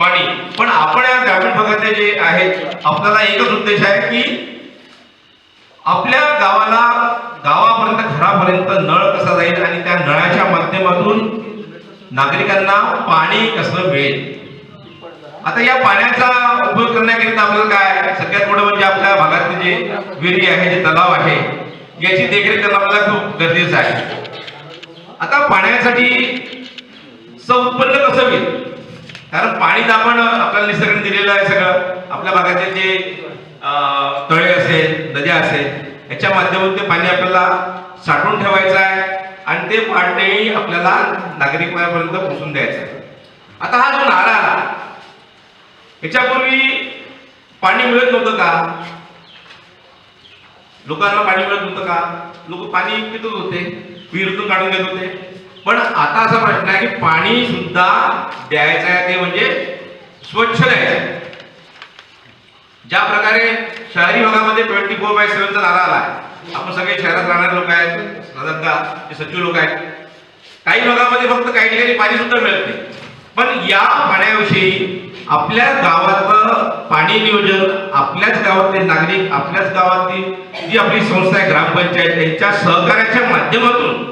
पाणी पण आपण या ग्रामीण भागातले जे आहेत आपल्याला एकच उद्देश आहे की आपल्या गावाला गावापर्यंत घरापर्यंत नळ कसा जाईल आणि त्या नळाच्या माध्यमातून नागरिकांना पाणी कसं मिळेल? आता या पाण्याचा उपयोग करण्याकरिता आपल्याला काय? सगळ्यात मोठं म्हणजे आपल्या भागातले जे विहिरी आहे जे तलाव आहे याची देखरेख करणं आपल्याला खूप गरजेचं आहे. आता पाण्यासाठी स उत्पन्न कसं होईल? कारण पाणी तर आपण आपल्याला निसर्गाने दिलेलं आहे सगळं. आपल्या भागाचे जे तळे असेल नद्या असेल याच्या माध्यमातून ते पाणी आपल्याला साठवून ठेवायचं आहे आणि ते पाणी आपल्याला नागरिकांपर्यंत पोहोचून द्यायचं आहे. आता हा जो नारा आला याच्यापूर्वी पाणी मिळत नव्हतं का? लोकांना पाणी मिळत नव्हतं का? लोक पाणी पितच होते विहिरीतून काढून घेत होते. पण आता असा प्रश्न आहे की पाणी सुद्धा द्यायचं आहे ते म्हणजे स्वच्छ द्यायचं आहे. ज्या प्रकारे शहरी भागामध्ये ट्वेंटी फोर बाय सेव्हनचा नारा आला आहे आपण सगळे शहरात राहणारे लोक आहेत साधारणतः सचिव लोक आहेत काही भागामध्ये फक्त काही ठिकाणी पाणी सुद्धा मिळत नाही. पण या पाण्याविषयी आपल्या गावातलं पाणी नियोजन आपल्याच गावातले नागरिक आपल्याच गावातली जी आपली संस्था आहे ग्रामपंचायत यांच्या सहकार्याच्या माध्यमातून